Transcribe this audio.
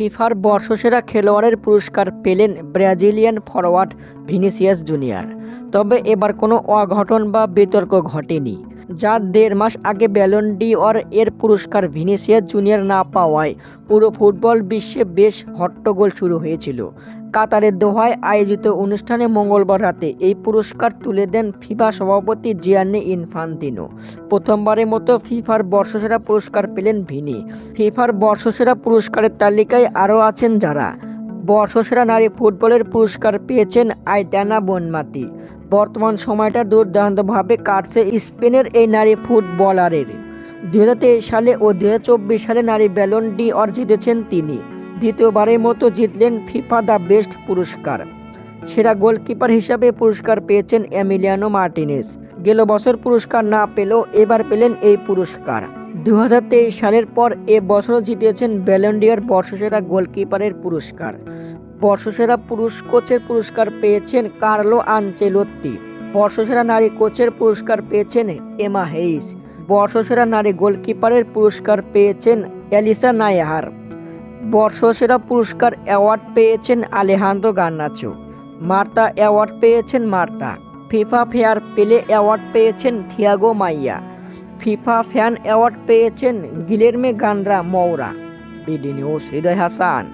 ফিফার বর্ষসেরা খেলোয়াড়ের পুরস্কার পেলেন ব্রাজিলিয়ান ফরওয়ার্ড ভিনিসিয়াস জুনিয়র। তবে এবার কোনো অঘটন বা বিতর্ক ঘটেনি। যা দেড় মাস আগে ব্যালন ডি অর এর পুরস্কার ভিনিসিয়াস জুনিয়র না পাওয়ায় পুরো ফুটবল বিশ্বে বেশ হট্টগোল শুরু হয়েছিল। কাতারের দোহায় আয়োজিত অনুষ্ঠানে মঙ্গলবার রাতে এই পুরস্কার তুলে দেন ফিফা সভাপতি জিয়ান্নি ইনফান্তিনো। প্রথমবারের মতো ফিফার বর্ষসেরা পুরস্কার পেলেন ভিনি। ফিফার বর্ষসেরা পুরস্কারের তালিকায় আরও আছেন যারা বর্ষসেরা নারী ফুটবলের পুরস্কার পেয়েছেন আইটানা বনমাতি। বর্তমান সময়টা দুর্দান্তভাবে কাটছে স্পেনের এই নারী ফুটবলারের। দু হাজার তেইশ সালে ও দু হাজার চব্বিশ সালে নারী ব্যালন ডি অর জিতেছেন তিনি। দ্বিতীয়বারের মতো জিতলেন ফিফা দ্য বেস্ট পুরস্কার। সেরা গোলকিপার হিসাবে পুরস্কার পেয়েছেন এমিলিয়ানো মার্টিনেস। গেল বছর পুরস্কার না পেলেও এবার পেলেন এই পুরস্কার। দু হাজার তেইশ সালের পর এ বছরও জিতিয়েছেন ব্যালন্ডিয়ার বর্ষসেরা গোলকিপারের পুরস্কার। বর্ষসেরা পুরুষ কোচের পুরস্কার পেয়েছেন কার্লো আনচেলোত্তি। বর্ষসেরা নারী কোচের পুরস্কার পেয়েছেন এমা হেইস। বর্ষসেরা নারী গোলকিপারের পুরস্কার পেয়েছেন অ্যালিসা নায়াহার। বর্ষসেরা পুরস্কার অ্যাওয়ার্ড পেয়েছেন আলেহান্দ্রো গান্নাচো মার্তা অ্যাওয়ার্ড পেয়েছেন Marta. FIFA fair play award পেয়েছেন Thiago Maia. FIFA fan award পেয়েছেন Guilherme Gandra Moura BD news Hriday Hasan.